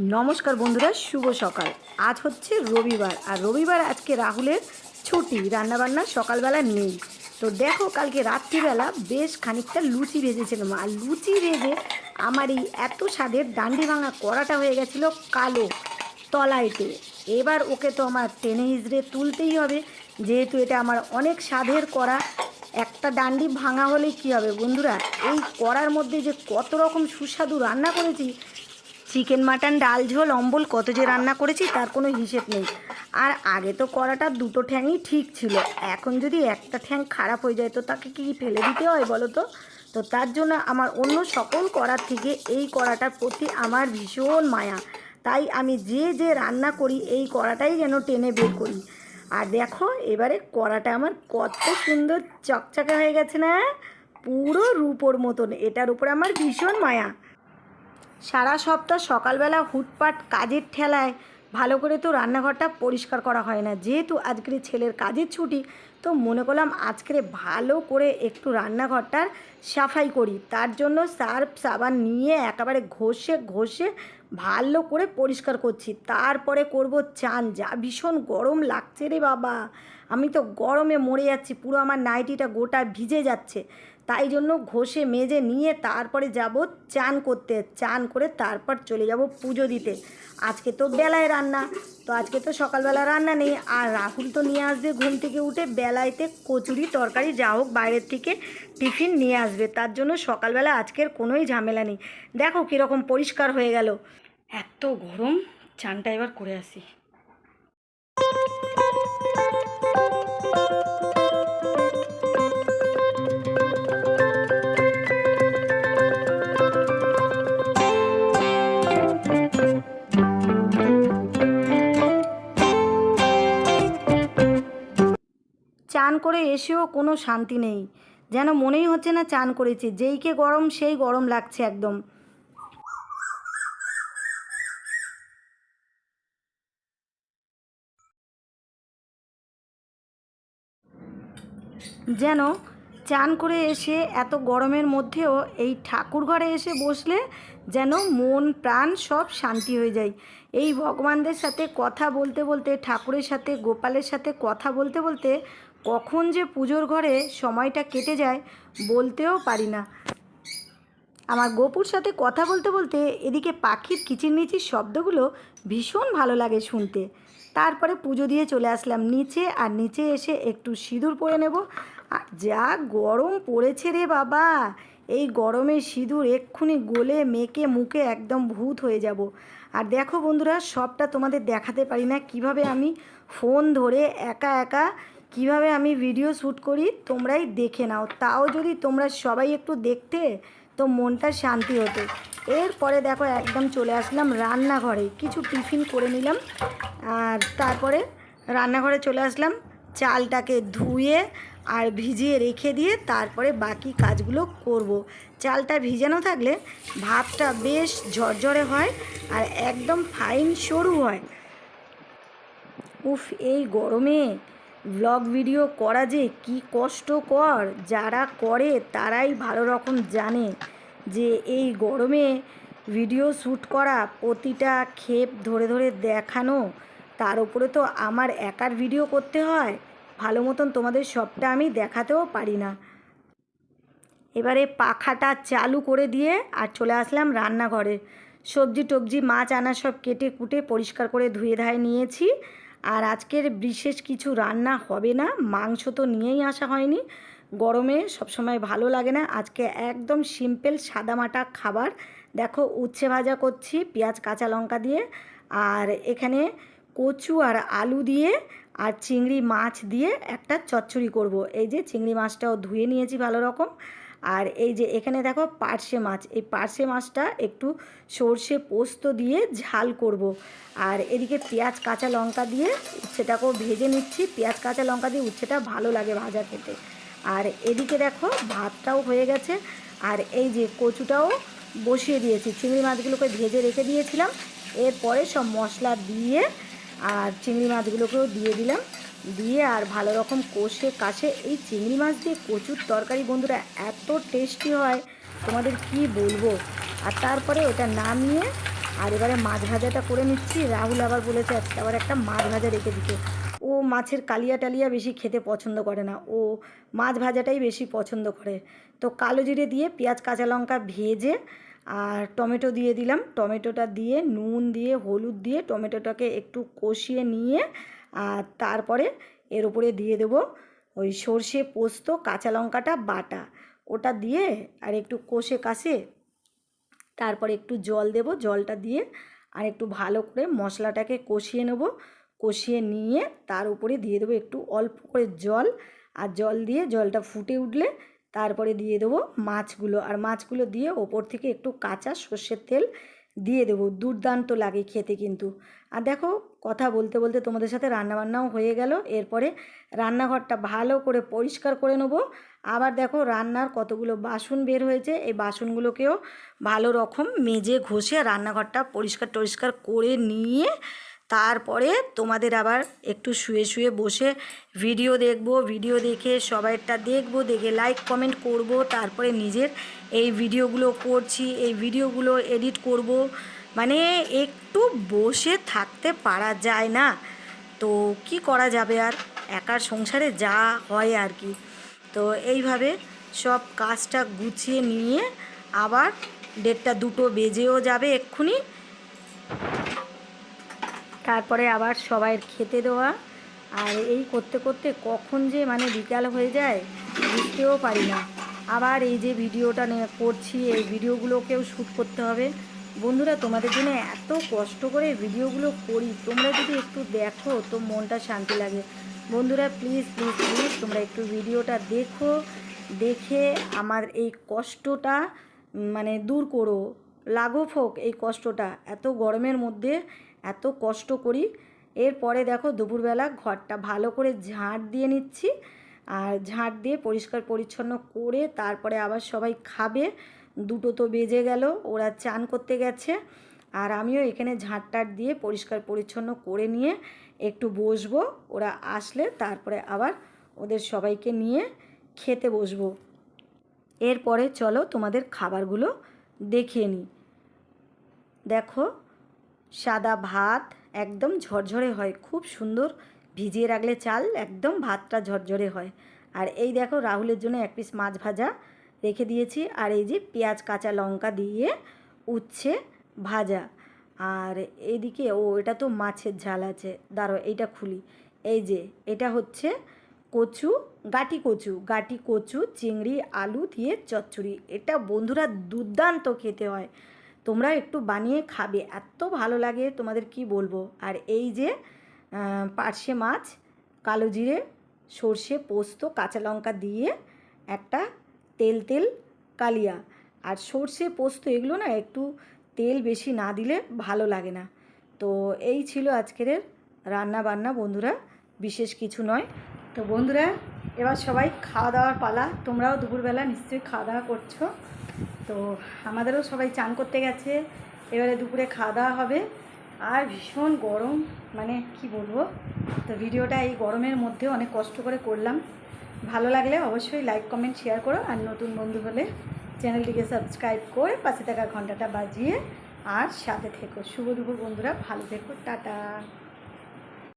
নমস্কার বন্ধুরা, শুভ সকাল। আজ হচ্ছে রবিবার, আর রবিবার আজকে রাহুলের ছুটি, রান্নাবান্না সকালবেলা নেই। তো দেখো, কালকে রাত্রিবেলা বেশ খানিকটা লুচি ভেজেছিলাম আর লুচি ভেজে আমার এই এত স্বাদের ডান্ডি ভাঙা কড়াটা হয়ে গেছিল কালো তলাইতে। এবার ওকে তো আমার টেনে হিজড়ে তুলতেই হবে। যেহেতু এটা আমার অনেক স্বাদের কড়া, একটা ডান্ডি ভাঙা হলেই কী হবে বন্ধুরা? এই কড়ার মধ্যে যে কত রকম সুস্বাদু রান্না করেছি চিকেন মাটন, ডাল ঝোল, অম্বল, কত যে রান্না করেছি, তার কোনো হিসেব নেই। আর আগে তো কড়াটা দুটো ঠ্যাংই ঠিক ছিল। এখন যদি একটা ঠ্যাং খারাপ হয়ে যায়, তো তাকে কি ফেলে দিতে হয় বলো তো? তো তার জন্য আমার অন্য সকল কড়ার থেকে এই কড়াটার প্রতি আমার ভীষণ মায়া। তাই আমি যে যে রান্না করি, এই কড়াটাই যেন টেনে বের করি। আর দেখো, এবারে কড়াটা আমার কত সুন্দর চকচকে হয়ে গেছে না? পুরো রূপোর মতন। এটার উপরে আমার ভীষণ মায়া। সারা সপ্তাহ সকালবেলা হুটপাট কাজের ঠেলায় ভালো করে তো রান্নাঘরটা পরিষ্কার করা হয় না। যেহেতু আজকের ছেলের কাজের ছুটি, তো মনে করলাম আজকের ভালো করে একটু রান্নাঘরটার সাফাই করি। তার জন্য সার্ফ, সাবান নিয়ে একেবারে ঘষে ঘষে ভালো করে পরিষ্কার করছি। তারপরে করব চান। যা ভীষণ গরম লাগছে রে বাবা। আমি তো গরমে মরে যাচ্ছি, পুরো আমার নাইটিটা গোটা ভিজে যাচ্ছে। তাই জন্য ঘষে, মেজে নিয়ে তারপরে যাব চান করতে, চান করে তারপর চলে যাব পুজো দিতে। আজকে তো বেলায় রান্না, তো আজকে তো সকালবেলা রান্না নেই। আর রাহুল তো নিয়ে আসবে ঘুম থেকে উঠে, বেলাইতে কচুরি তরকারি যা হোক বাইরের থেকে টিফিন নিয়ে আসবে। তার জন্য সকালবেলা আজকের কোনোই ঝামেলা নেই। দেখো কীরকম পরিষ্কার হয়ে গেল। এত গরম, চানটা এবার করে আসি। করে এসেও কোনো শান্তি নেই। যেন মনেই হচ্ছে না চান করেছি যেইকে গরম সেই গরম লাগছে একদম। যেন চান করে এসে এত গরমের মধ্যেও এই ঠাকুর ঘরে এসে বসলে যেন মন প্রাণ সব শান্তি হয়ে যায়। এই ভগবানদের সাথে কথা বলতে বলতে, ঠাকুরের সাথে, গোপালের সাথে কথা বলতে বলতে কখন যে পুজোর ঘরে সময়টা কেটে যায় বলতেও পারি না। আমার গোপুর সাথে কথা বলতে বলতে এদিকে পাখির কিচিরমিচির শব্দগুলো ভীষণ ভালো লাগে শুনতে। তারপরে পুজো দিয়ে চলে আসলাম নিচে, আর নিচে এসে একটু সিঁদুর পরে নেব। আর যা গরম পড়েছে রে বাবা! এই গরমে সিঁদুর এক্ষুনি গলে মেকে মুখে একদম ভূত হয়ে যাব। আর দেখো বন্ধুরা, সবটা তোমাদের দেখাতে পারি না কীভাবে আমি ফোন ধরে একা একা কীভাবে আমি ভিডিও শ্যুট করি, তোমরাই দেখে নাও। তাও যদি তোমরা সবাই একটু দেখতে, তো মনটা শান্তি হতো। এরপরে দেখো, একদম চলে আসলাম রান্নাঘরে। কিছু টিফিন করে নিলাম, আর তারপরে রান্নাঘরে চলে আসলাম, চালটাকে ধুয়ে আর ভিজিয়ে রেখে দিয়ে তারপরে বাকি কাজগুলো করব। চালটা ভিজানো থাকলে ভাতটা বেশ ঝরঝরে হয় আর একদম ফাইন সরু হয়। উফ, এই গরমে ব্লগ ভিডিও করা যে কি কষ্টকর যারা করে তারাই ভালো রকম জানে যে এই গরমে ভিডিও শ্যুট করা প্রতিটা ক্ষেপ ধরে ধরে দেখানো, তার উপরে তো আমার একার ভিডিও করতে হয়। ভালো মতন তোমাদের সবটা আমি দেখাতেও পারি না। এবারে পাখাটা চালু করে দিয়ে আর চলে আসলাম রান্নাঘরে। সবজি টবজি মাছ আনা সব কেটে কুটে পরিষ্কার করে ধুয়ে ধায়ে নিয়েছি। আর আজকের বিশেষ কিছু রান্না হবে না। মাংস তো নিয়েই আসা হয়নি। গরমে সবসময় ভালো লাগে না। আজকে একদম সিম্পল সাদামাটা খাবার। দেখো উচ্ছে ভাজা করছি, পেঁয়াজ, কাঁচা লঙ্কা দিয়ে। আর এখানে কচু আর আলু দিয়ে আর চিংড়ি মাছ দিয়ে একটা চচ্চড়ি করব। এই যে চিংড়ি মাছটাও ধুয়ে নিয়েছি ভালো রকম। আর এই যে এখানে দেখো পার্শে মাছ, এই পার্শে মাছটা একটু সর্ষে পোস্ত দিয়ে ঝাল করব। আর এদিকে পেঁয়াজ, কাঁচা লঙ্কা দিয়ে উচ্ছেটাকেও ভেজে নিচ্ছি। পেঁয়াজ, কাঁচা লঙ্কা দিয়ে উচ্ছেটা ভালো লাগে ভাজা খেতে। আর এদিকে দেখো ভাতটাও হয়ে গেছে। আর এই যে কচুটাও বসিয়ে দিয়েছি। চিংড়ি মাছগুলোকে ভেজে রেখে দিয়েছিলাম। এরপরে সব মশলা দিয়ে আর চিংড়ি মাছগুলোকেও দিয়ে দিলাম। দিয়ে আর ভালো রকম কষে কাশে এই চিংড়ি মাছ দিয়ে কচুর তরকারি বন্ধুরা এত টেস্টি হয়। তোমাদের কি বলব? আর তারপরে এটা নামিয়ে আর এবারে মাছ ভাজাটা করে নিচ্ছি। রাহুল আবার বলেছে আবার একটা মাছ ভাজা রেখে দিতে। ও মাছের কালিয়া টালিয়া বেশি খেতে পছন্দ করে না। ও মাছ ভাজাটাই বেশি পছন্দ করে। তো কালো জিরে দিয়ে পেঁয়াজ, কাঁচা লঙ্কা ভেজে আর টমেটো দিয়ে দিলাম। টমেটোটা দিয়ে, নুন দিয়ে, হলুদ দিয়ে টমেটোটাকে একটু কষিয়ে নিয়ে আর তারপরে এর উপরে দিয়ে দেবো ওই সর্ষে পোস্ত, কাঁচা লঙ্কাটা, বাটা। ওটা দিয়ে আর একটু কষে কাষে তারপরে একটু জল দেব, জলটা দিয়ে আর একটু ভালো করে মশলাটাকে কষিয়ে নেব। কষিয়ে নিয়ে তার উপরে দিয়ে দেবো একটু অল্প করে জল আর জল দিয়ে জলটা ফুটে উঠলে তারপরে দিয়ে দেবো মাছগুলো। আর মাছগুলো দিয়ে ওপর থেকে একটু কাঁচা সর্ষের তেল দিয়ে দেবো, দুর্দান্ত লাগে খেতে কিন্তু। আর দেখো, কথা বলতে বলতে তোমাদের সাথে রান্নাবান্নাও হয়ে গেল। এরপরে রান্নাঘরটা ভালো করে পরিষ্কার করে নেব। আবার দেখো, রান্নার কতগুলো বাসন বের হয়েছে। এই বাসনগুলোকেও ভালো রকম মেজে ঘষে রান্নাঘরটা পরিষ্কার টরিষ্কার করে নিয়ে তারপরে তোমাদের আবার একটু শুয়ে শুয়ে বসে ভিডিও দেখব। ভিডিও দেখে সবাইটা দেখব, দেখে লাইক কমেন্ট করব। তারপরে নিজের এই ভিডিওগুলো করছি। এই ভিডিওগুলো এডিট করব। মানে একটু বসে থাকতে পারা যায় না। তো কি করা যাবে আর? একার সংসারে যা হয় আর কি। তো এইভাবে সব কাজটা গুছিয়ে নিয়ে আবার দেড়টা দুটো বেজেও যাবে এক্ষুনি। তারপরে আবার সবাইয়ের খেতে দেওয়া। আর এই করতে করতে কখন যে মানে বিকাল হয়ে যায়, বুঝতেও পারি না। আবার এই যে ভিডিওটা করছি, এই ভিডিওগুলোকেও শ্যুট করতে হবে। বন্ধুরা, তোমাদের জন্য এত কষ্ট করে ভিডিওগুলো করি, তোমরা যদি একটু দেখো তো মনটা শান্তি লাগে। বন্ধুরা, প্লিজ প্লিজ প্লিজ, তোমরা একটু ভিডিওটা দেখো, দেখে আমার এই কষ্টটা মানে দূর করো। লাঘব হোক এই কষ্টটা, এত গরমের মধ্যে এত কষ্ট করি। এরপরে দেখো দুপুরবেলা ঘরটা ভালো করে ঝাঁট দিয়ে নিচ্ছি। আর ঝাঁট দিয়ে পরিষ্কার পরিচ্ছন্ন করে তারপরে আবার সবাই খাবে। দুটো তো বেজে গেল, ওরা চান করতে গেছে। আর আমিও এখানে ঝাঁট টাট দিয়ে পরিষ্কার পরিচ্ছন্ন করে নিয়ে একটু বসবো। ওরা আসলে তারপরে আবার ওদের সবাইকে নিয়ে খেতে বসবো। এরপরে চলো তোমাদের খাবারগুলো দেখিয়ে নিই। দেখো সাদা ভাত একদম ঝরঝরে হয়। খুব সুন্দর ভিজিয়ে রাখলে চাল একদম ভাতটা ঝরঝরে হয়। আর এই দেখো রাহুলের জন্য এক পিস মাছ ভাজা রেখে দিয়েছি। আর এই যে পেঁয়াজ, কাঁচা লঙ্কা দিয়ে উচ্ছে ভাজা। আর এইদিকে, ও, এটা তো মাছের ঝাল আছে। দাঁড়ো এইটা খুলি। এই যে, এটা হচ্ছে কচু, গাটি কচু। গাটি কচু, চিংড়ি, আলু দিয়ে চচ্চড়ি। এটা বন্ধুরা দুর্দান্ত খেতে হয়। তোমরা একটু বানিয়ে খাবে। এত ভালো লাগে তোমাদের কি বলব? আর এই যে পার্শে মাছ, কালো জিরে, সর্ষে পোস্ত, কাঁচা লঙ্কা দিয়ে একটা তেল তেল কালিয়া। আর সর্ষে পোস্ত এগুলো না একটু তেল বেশি না দিলে ভালো লাগে না। তো এই ছিল আজকের রান্না বান্না বন্ধুরা, বিশেষ কিছু নয়। তো বন্ধুরা, এবার সবাই খাওয়া দাওয়ার পালা। তোমরাও দুপুরবেলা নিশ্চয়ই খাওয়া দাওয়া করছ। তো আমাদেরও সবাই চান করতে গেছে। এবারে দুপুরে খাওয়া দাওয়া হবে। আর ভীষণ গরম মানে কি বলব? তো ভিডিওটা এই গরমের মধ্যে অনেক কষ্ট করে করলাম। ভালো লাগলে অবশ্যই লাইক, কমেন্ট, শেয়ার করো। আর নতুন বন্ধু হলে চ্যানেলটিকে সাবস্ক্রাইব করে পাশে থাকা ঘন্টাটা বাজিয়ে আর সাথে থেকো। শুভ দুপুর বন্ধুরা, ভালো থেকো, টাটা।